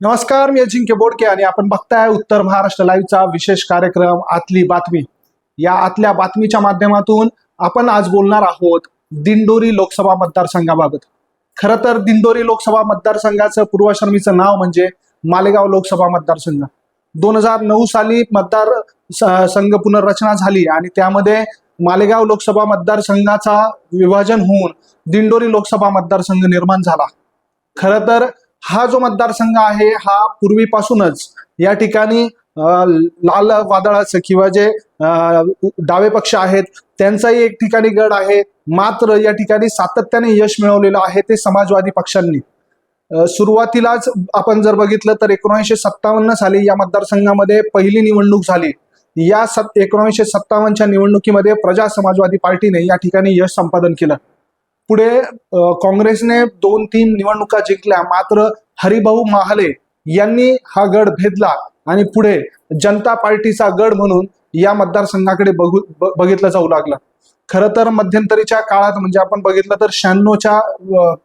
नमस्कार मी अजिंक्य बोडके आणि आपण बघताय उत्तर महाराष्ट्र लाईव्हचा विशेष कार्यक्रम आतली बातमी. या आतल्या बातमीच्या माध्यमातून आपण आज बोलणार आहोत दिंडोरी लोकसभा मतदारसंघाबाबत. खरं तर दिंडोरी लोकसभा मतदारसंघाचं पूर्वशर्मीचं नाव म्हणजे मालेगाव लोकसभा मतदारसंघ. दोन हजार नऊ साली मतदार संघ पुनर्रचना झाली आणि त्यामध्ये मालेगाव लोकसभा मतदारसंघाचा विभाजन होऊन दिंडोरी लोकसभा मतदारसंघ निर्माण झाला. खरं तर हा जो मतदारसंघ आहे हा पूर्वीपासूनच या ठिकाणी लाल वादळाचं किंवा जे डावे पक्ष आहेत त्यांचाही एक ठिकाणी गड आहे. मात्र या ठिकाणी सातत्याने यश मिळवलेलं आहे ते समाजवादी पक्षांनी. सुरुवातीलाच आपण जर बघितलं तर एकोणीसशे सत्तावन्न साली या मतदारसंघामध्ये पहिली निवडणूक झाली. या सत् एकोणीसशे सत्तावन्नच्या निवडणुकीमध्ये प्रजा समाजवादी पार्टीने या ठिकाणी यश संपादन केलं. पुढे काँग्रेसने दोन तीन निवडणुका जिंकल्या. मात्र हरिभाऊ महाले यांनी हा गड भेदला आणि पुढे जनता पार्टीचा गड म्हणून या मतदारसंघाकडे बघू ब- बघितलं जाऊ लागलं. खर तर मध्यंतरीच्या काळात म्हणजे आपण बघितलं तर शहाण्णवच्या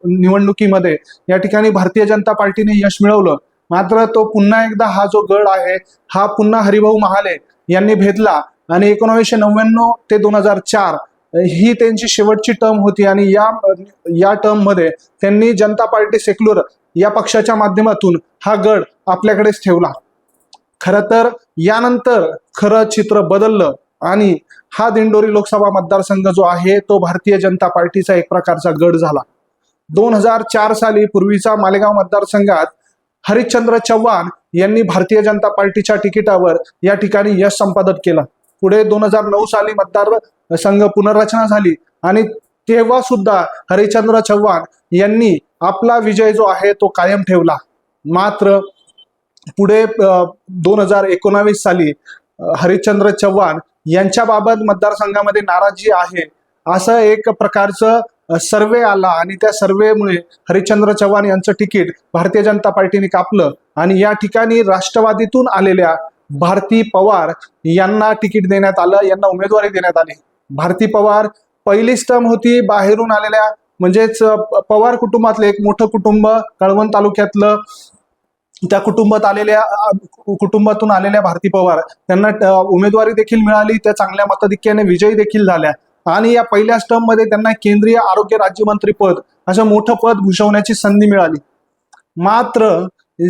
निवडणुकीमध्ये या ठिकाणी भारतीय जनता पार्टीने यश मिळवलं. मात्र तो पुन्हा एकदा हा जो गड आहे हा पुन्हा हरिभाऊ महाले यांनी भेदला. आणि एकोणीसशे नव्याण्णव ते दोन हजार चार ही त्यांची शेवटची टर्म होती आणि या या टर्ममध्ये त्यांनी जनता पार्टी सेक्युलर या पक्षाच्या माध्यमातून हा गड आपल्याकडेच ठेवला. खरं तर यानंतर खरं चित्र बदललं आणि हा दिंडोरी लोकसभा मतदारसंघ जो आहे तो भारतीय जनता पार्टीचा एक प्रकारचा गड झाला. दोन हजार चार साली पूर्वीचा मालेगाव मतदारसंघात हरिश्चंद्र चव्हाण यांनी भारतीय जनता पार्टीच्या तिकिटावर या ठिकाणी यश संपादन केलं. पुढे दोन हजार नऊ साली मतदार संघ पुनर्रचना झाली. आणि तेव्हा सुद्धा हरिश्चंद्र चव्हाण यांनी आपला विजय जो आहे तो कायम ठेवला. मात्र पुढे दोन हजार एकोणावीस साली हरिश्चंद्र चव्हाण यांच्याबाबत मतदारसंघामध्ये नाराजी आहे असं एक प्रकारचं सर्वे आला. आणि त्या सर्वेमुळे हरिश्चंद्र चव्हाण यांचं तिकीट भारतीय जनता पार्टीने कापलं. आणि या ठिकाणी राष्ट्रवादीतून आलेल्या भारती पवार यांना तिकीट देण्यात आलं यांना उमेदवारी देण्यात आली. भारती पवार पहिलीच टर्म होती बाहेरून आलेल्या म्हणजेच पवार कुटुंबातलं एक मोठं कुटुंब कळवण तालुक्यातलं त्या कुटुंबात आलेल्या कुटुंबातून आलेल्या भारती पवार त्यांना उमेदवारी देखील मिळाली त्या चांगल्या मताधिक्याने विजयी देखील झाल्या. आणि या पहिल्याच टर्ममध्ये त्यांना केंद्रीय आरोग्य राज्यमंत्री पद असं मोठं पद भूषवण्याची संधी मिळाली. मात्र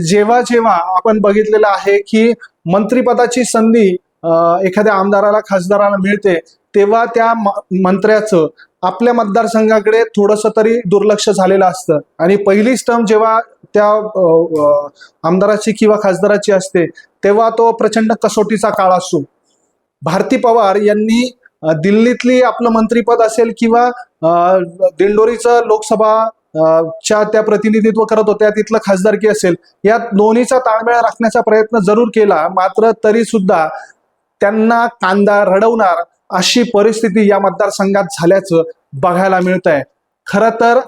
जेव्हा जेव्हा आपण बघितलेलं आहे की मंत्रिपदाची संधी एखाद्या आमदाराला खासदाराला मिळते तेव्हा त्या म- मंत्र्याचं आपल्या मतदारसंघाकडे थोडंसं तरी दुर्लक्ष झालेलं असतं. आणि पहिलीच टर्म जेव्हा त्या आमदाराची किंवा खासदाराची असते तेव्हा तो प्रचंड कसोटीचा काळ असतो. भारती पवार यांनी दिल्लीतली आपलं मंत्रीपद असेल किंवा दिंडोरीचं लोकसभा च्या त्या प्रतिनिधित्व करत होत्या तिथलं खासदारकी असेल. या दोन्हीचा ताळमेळ राखण्याचा प्रयत्न जरूर केला मात्र तरी सुद्धा त्यांना कांदा रडवणार अशी परिस्थिती या मतदारसंघात झाल्याचं बघायला मिळत आहे खरं तर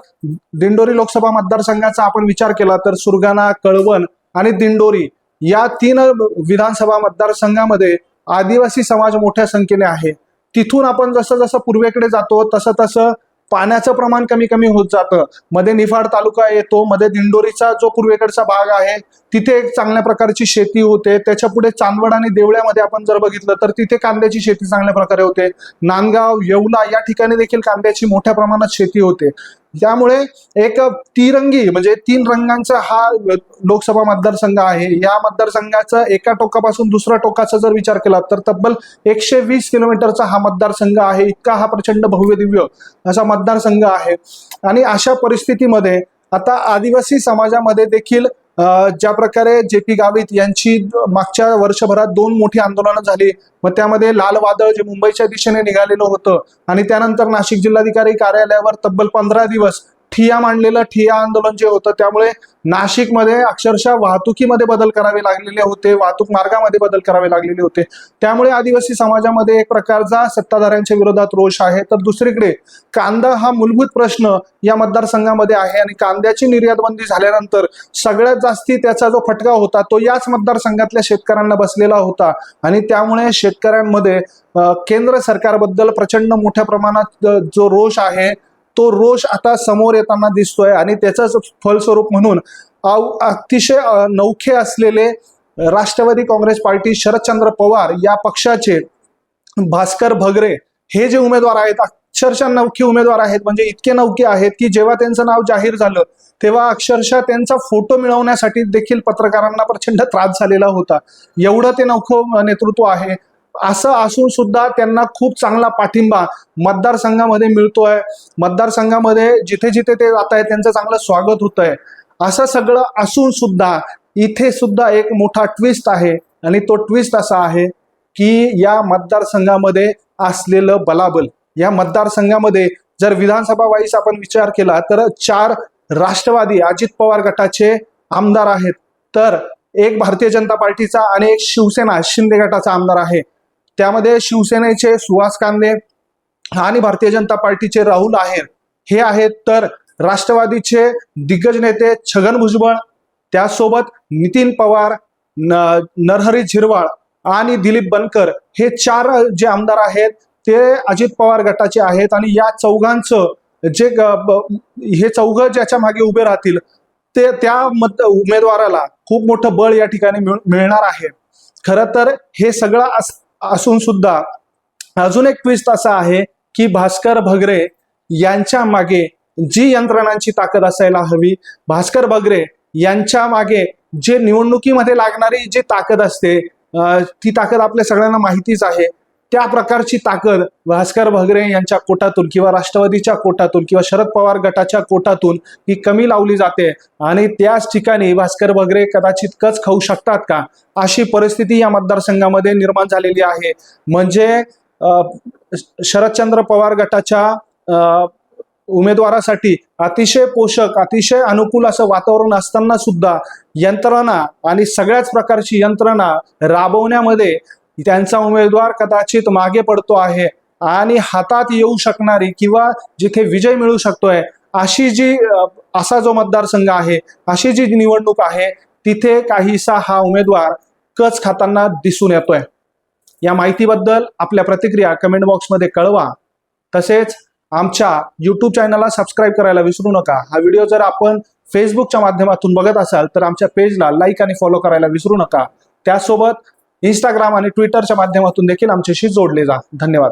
दिंडोरी लोकसभा मतदारसंघाचा आपण विचार केला तर सुरगाणा कळवण आणि दिंडोरी या तीन विधानसभा मतदारसंघामध्ये आदिवासी समाज मोठ्या संख्येने आहे. तिथून आपण जसं जसं पूर्वेकडे जातो तसं तसं पाण्याचं प्रमाण कमी कमी होत जातं. मध्ये निफाड तालुका येतो मध्ये दिंडोरीचा जो पूर्वेकडचा भाग आहे तिथे एक चांगल्या प्रकारची शेती होते. त्याच्या पुढे चांदवड आणि देवळ्यामध्ये आपण जर बघितलं तर तिथे कांद्याची शेती चांगल्या प्रकारे होते. नांदगाव येवला या ठिकाणी देखील कांद्याची मोठ्या प्रमाणात शेती होते. त्यामुळे एक तिरंगी म्हणजे तीन रंगांचा हा लोकसभा मतदारसंघ आहे. या मतदारसंघाचा एका टोकापासून दुसऱ्या टोकाचा जर विचार केला तर तब्बल एकशे वीस किलोमीटरचा हा मतदारसंघ आहे. इतका हा प्रचंड भव्य दिव्य असा मतदारसंघ आहे. आणि अशा परिस्थितीमध्ये आता आदिवासी समाजामध्ये देखील ज्या प्रकारे जे पी गावित यांची मागच्या वर्षभरात दोन मोठी आंदोलनं झाली. मग त्यामध्ये लाल वादळ जे मुंबईच्या दिशेने निघालेलं होतं आणि त्यानंतर नाशिक जिल्हाधिकारी कार्यालयावर तब्बल पंधरा दिवस ठिया मांडलेलं ठिया आंदोलन जे होतं त्यामुळे नाशिकमध्ये अक्षरशः वाहतुकीमध्ये बदल करावे लागलेले होते वाहतूक मार्गामध्ये बदल करावे लागलेले होते. त्यामुळे आदिवासी समाजामध्ये एक प्रकारचा सत्ताधाऱ्यांच्या विरोधात रोष आहे. तर दुसरीकडे कांदा हा मूलभूत प्रश्न या मतदारसंघामध्ये आहे आणि कांद्याची निर्यात बंदी झाल्यानंतर सगळ्यात जास्ती त्याचा जो फटका होता तो याच मतदारसंघातल्या शेतकऱ्यांना बसलेला होता. आणि त्यामुळे शेतकऱ्यांमध्ये केंद्र सरकारबद्दल प्रचंड मोठ्या प्रमाणात जो रोष आहे तो रोष आता समोर येताना दिसतोय आणि त्याचंच फलस्वरूप म्हणून अतिशय नौखे असलेले राष्ट्रवादी काँग्रेस पार्टी शरदचंद्र पवार या पक्षाचे भास्कर भगरे हे जे उमेदवार आहेत अक्षरशः नौखे उमेदवार आहेत म्हणजे इतके नौखे आहेत की जेव्हा त्यांचं नाव जाहीर झालं तेव्हा अक्षरशः त्यांचा फोटो मिळवण्यासाठी देखील पत्रकारांना प्रचंड त्रास झालेला होता. एवढं ते नौखं नेतृत्व आहे. असं असून सुद्धा त्यांना खूप चांगला पाठिंबा मतदारसंघामध्ये मिळतोय. मतदारसंघामध्ये जिथे जिथे ते जात आहेत त्यांचं चांगलं स्वागत होत आहे असं सगळं असून सुद्धा इथे सुद्धा एक मोठा ट्विस्ट आहे आणि तो ट्विस्ट असा आहे की या मतदारसंघामध्ये असलेलं बलाबल. या मतदारसंघामध्ये जर विधानसभा वाईस आपण विचार केला तर चार राष्ट्रवादी अजित पवार गटाचे आमदार आहेत. तर एक भारतीय जनता पार्टीचा आणि एक शिवसेना शिंदे गटाचा आमदार आहे. त्यामध्ये शिवसेनेचे सुहास कांदे आणि भारतीय जनता पार्टीचे राहुल आहेर. हे आहेत तर राष्ट्रवादीचे दिग्गज नेते छगन भुजबळ त्यासोबत नितीन पवार न नरहरी झिरवाळ आणि दिलीप बनकर. हे चार जे आमदार आहेत ते अजित पवार गटाचे आहेत आणि या चौघांचं जे हे चौघ ज्याच्या मागे उभे राहतील ते त्या मत उमेदवाराला खूप मोठं बळ या ठिकाणी मिळणार आहे. खरं तर हे सगळं असं असून सुद्धा अजून एक ट्विस्ट असा आहे की भास्कर भगरे यांच्या मागे जी यंत्रणांची ताकद असायला हवी भास्कर भगरे यांच्या मागे जे निवडणुकीमध्ये लागणारी जी ताकद असते ती ताकद आपल्या सगळ्यांना माहितीच आहे. त्या प्रकारची ताकद भास्कर भगरे यांच्या कोटातून किंवा राष्ट्रवादीच्या कोटातून किंवा शरद पवार गटाच्या कोटातून ही कमी लावली जाते. आणि त्याच ठिकाणी भास्कर भगरे कदाचित कच खाऊ शकतात का? अशी परिस्थिती या मतदारसंघामध्ये निर्माण झालेली आहे. म्हणजे शरदचंद्र पवार गटाच्या उमेदवारासाठी अतिशय पोषक अतिशय अनुकूल असं वातावरण असताना सुद्धा यंत्रणा आणि सगळ्याच प्रकारची यंत्रणा राबवण्यामध्ये त्यांचा उमेदवार कदाचित मागे पडतो आहे आणि हातात येऊ शकणारी किंवा जिथे विजय मिळू शकतोय अशी जी असा जो मतदारसंघ आहे अशी जी निवडणूक आहे तिथे काहीसा हा उमेदवार कच खाताना दिसून येतोय. या माहितीबद्दल आपल्या प्रतिक्रिया कमेंट बॉक्समध्ये कळवा. तसेच आमच्या यूट्यूब चॅनलला सबस्क्राईब करायला विसरू नका. हा व्हिडिओ जर आपण फेसबुकच्या माध्यमातून बघत असाल तर आमच्या पेजला लाईक आणि फॉलो करायला विसरू नका. त्यासोबत इंस्टाग्राम आणि ट्विटरच्या माध्यमातून देखील आमच्याशी जोडले जा. धन्यवाद.